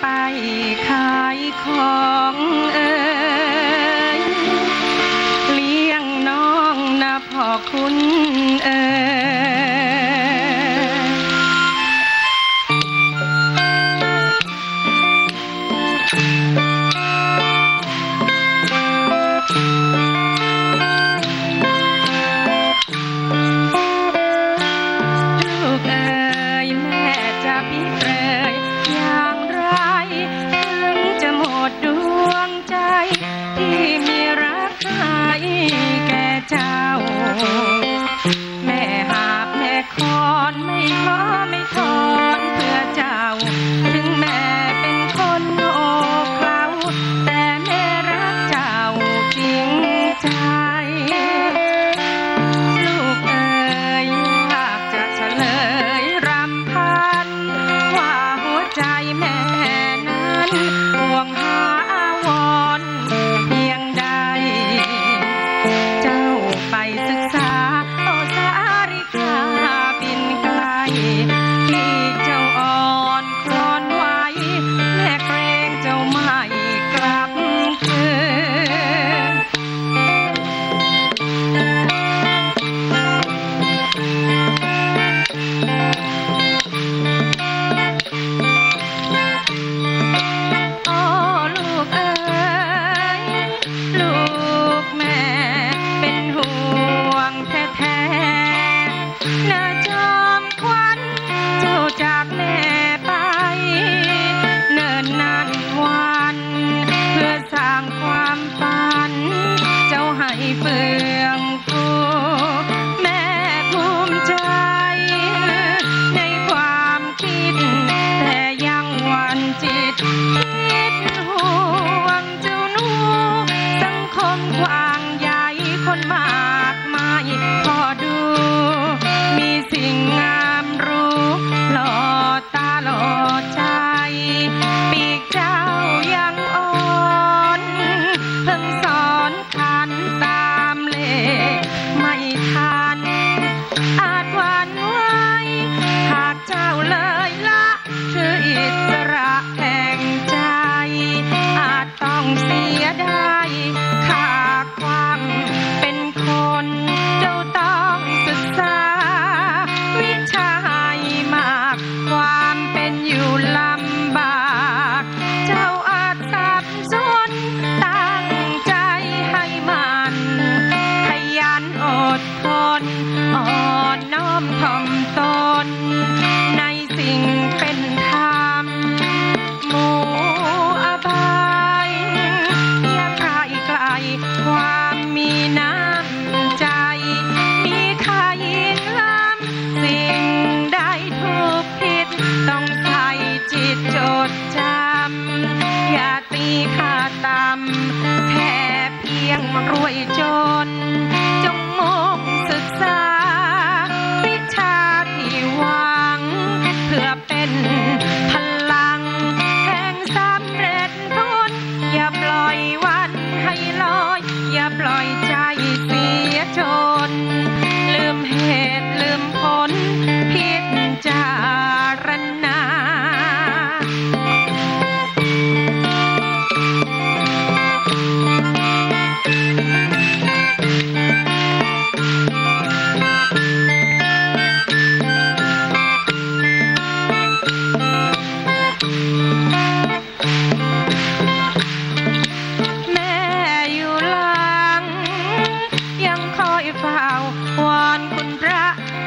ไป time. Please don't. อ่ลำบาก เจ้าอาสับสนตั้งใจให้มันขยันอดทน อ่อนน้อมถ่อมตน ในสิ่งเป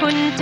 كنت